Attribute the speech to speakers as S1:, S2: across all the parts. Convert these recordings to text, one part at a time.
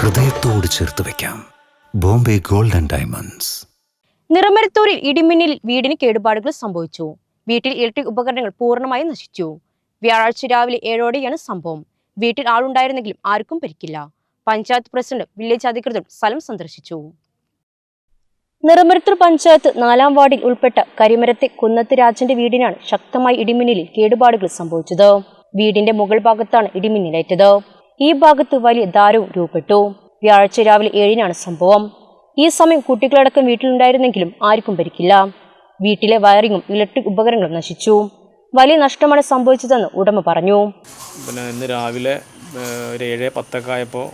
S1: ഹൃദയത്തോട് ചേർത്ത് വെക്കാം. Bombay gold and diamonds.
S2: നിറമരത്തൂരിൽ ഇടിമിന്നലിൽ വീടിന് കേടുപാടുകൾ സംഭവിച്ചു. വീട്ടിൽ ഇലക്ട്രിക് ഉപകരണങ്ങൾ പൂർണമായും നശിച്ചു. വ്യാഴാഴ്ച രാവിലെ ഏഴോടെയാണ് സംഭവം. വീട്ടിൽ ആളുണ്ടായിരുന്നെങ്കിലും ആർക്കും പരിക്കില്ല. പഞ്ചായത്ത് പ്രസിഡന്റ് വില്ലേജ് അധികൃതർ സ്ഥലം സന്ദർശിച്ചു. നിറമരത്തൂർ പഞ്ചായത്ത് നാലാം വാർഡിൽ ഉൾപ്പെട്ട കരിമരത്തെ കുന്നത്ത് രാജന്റെ വീടിനാണ് ശക്തമായ ഇടിമിന്നലിൽ കേടുപാടുകൾ സംഭവിച്ചത്. വീടിന്റെ മുകൾ ഭാഗത്താണ് ഇടിമിന്നലേറ്റത്. ഈ ഭാഗത്ത് വലിയ ദാരവും രൂപപ്പെട്ടു. വ്യാഴാഴ്ച രാവിലെ ഏഴിനാണ് സംഭവം. ഈ സമയം കുട്ടികളടക്കം വീട്ടിലുണ്ടായിരുന്നെങ്കിലും ആർക്കും പരിക്കില്ല. വീട്ടിലെ വയറിങ്ങും ഇലക്ട്രിക് ഉപകരണങ്ങളും നശിച്ചു. വലിയ നഷ്ടമാണ് സംഭവിച്ചതെന്ന് ഉടമ പറഞ്ഞു.
S3: പിന്നെ ഇന്ന് രാവിലെ ഒരു ഏഴ് പത്തൊക്കെ ആയപ്പോൾ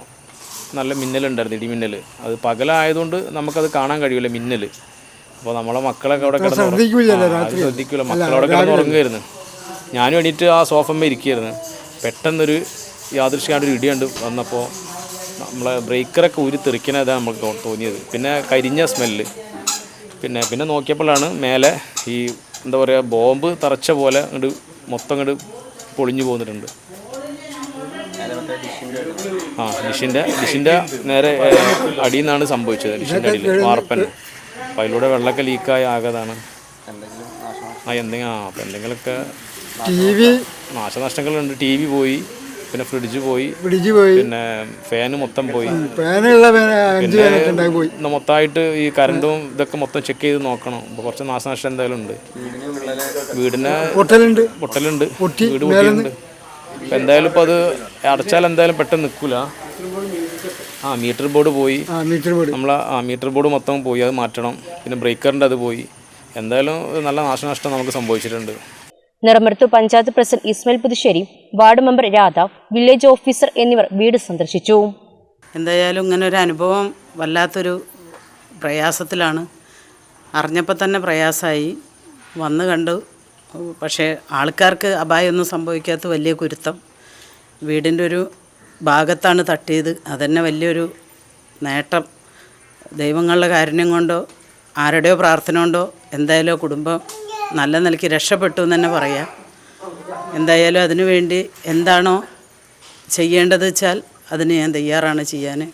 S3: നല്ല മിന്നലുണ്ടായിരുന്നു ഇടിമിന്നൽ അത് പകലായതുകൊണ്ട് നമുക്കത് കാണാൻ കഴിയൂല മിന്നൽ അപ്പോൾ നമ്മളെ മക്കളൊക്കെ അവിടെ കിടന്ന് ശ്രദ്ധിക്കൂല. മക്കളവിടെ കിടന്ന് ഉറങ്ങുമായിരുന്നു ഞാനും എണീറ്റ് ആ സോഫമ്മ ഇരിക്കുകയായിരുന്നു പെട്ടെന്നൊരു യാദൃശ്യമായിട്ട് ഒരു ഇടിയുണ്ട് വന്നപ്പോൾ നമ്മളെ ബ്രേക്കറൊക്കെ ഊരി തെറിക്കണതാണ് നമുക്ക് തോന്നിയത്. പിന്നെ കരിഞ്ഞ സ്മെല്ല്. പിന്നെ പിന്നെ നോക്കിയപ്പോഴാണ് മേലെ ഈ എന്താ പറയുക ബോംബ് തറച്ച പോലെ അങ്ങോട്ട് മൊത്തം അങ്ങോട്ട് പൊളിഞ്ഞു പോന്നിട്ടുണ്ട്. ആ ഡിഷിന്റെ ഡിഷിന്റെ നേരെ അടിയിൽ നിന്നാണ് സംഭവിച്ചത് ഡിഷിന്റെ അടിയിൽ. വാർപ്പൻ. അപ്പം അതിലൂടെ വെള്ളമൊക്കെ ലീക്കായി ആകതാണ്. ആ എന്തെങ്കിലും ആ അപ്പം എന്തെങ്കിലുമൊക്കെ
S4: ടി വി
S3: നാശനഷ്ടങ്ങളുണ്ട്. ടി വി പോയി. പിന്നെ ഫ്രിഡ്ജ് പോയി.
S4: ഫ്രിഡ്ജ് പോയി.
S3: പിന്നെ ഫാന് മൊത്തം പോയി.
S4: ഫാനുള്ള പോയി.
S3: മൊത്തമായിട്ട് ഈ കറണ്ടും ഇതൊക്കെ മൊത്തം ചെക്ക് ചെയ്ത് നോക്കണം. ഇപ്പൊ കുറച്ച് നാശനഷ്ടം എന്തായാലും ഉണ്ട്. വീടിന്
S4: പൊട്ടലുണ്ട്.
S3: പൊട്ടലുണ്ട്. വീട് പൊട്ടലുണ്ട് എന്തായാലും ഇപ്പൊ അത് അടച്ചാൽ എന്തായാലും പെട്ടെന്ന് നിൽക്കില്ല ആ മീറ്റർ ബോർഡ് പോയി.
S4: മീറ്റർ ബോർഡ്
S3: നമ്മൾ ആ മീറ്റർ ബോർഡ് മൊത്തം പോയി. അത് മാറ്റണം. പിന്നെ ബ്രേക്കറിന്റെ അത് പോയി. എന്തായാലും നല്ല നാശനഷ്ടം നമുക്ക് സംഭവിച്ചിട്ടുണ്ട്.
S2: Niramarathur panchayat president Ismail Puthussery ward member Radha village officer എന്നിവർ വീട് സന്ദർശിച്ചു.
S5: എന്തായാലും ഇങ്ങനെ ഒരു അനുഭവം വല്ലാത്തൊരു പ്രയാസത്തിലാണ്. അറിഞ്ഞപ്പോൾ തന്നെ പ്രയാസമായി. വന്നു കണ്ടു. പക്ഷേ ആൾക്കാർക്ക് അപായമൊന്നും സംഭവിക്കാത്ത വലിയ കുരുത്തം. വീടിന്റെ ഒരു ഭാഗത്താണ് തട്ടിയത്. അതന്നെ വലിയൊരു നേട്ടം. ദൈവങ്ങളുടെ കാരുണ്യം കൊണ്ടോ ആരുടെയോ പ്രാർത്ഥന കൊണ്ടോ എന്തായാലും കുടുംബം നല്ല നിലയ്ക്ക് രക്ഷപ്പെട്ടു എന്ന് തന്നെ പറയാം. എന്തായാലും അതിനു വേണ്ടി എന്താണോ ചെയ്യേണ്ടത് വെച്ചാൽ അതിന് ഞാൻ തയ്യാറാണ് ചെയ്യാൻ.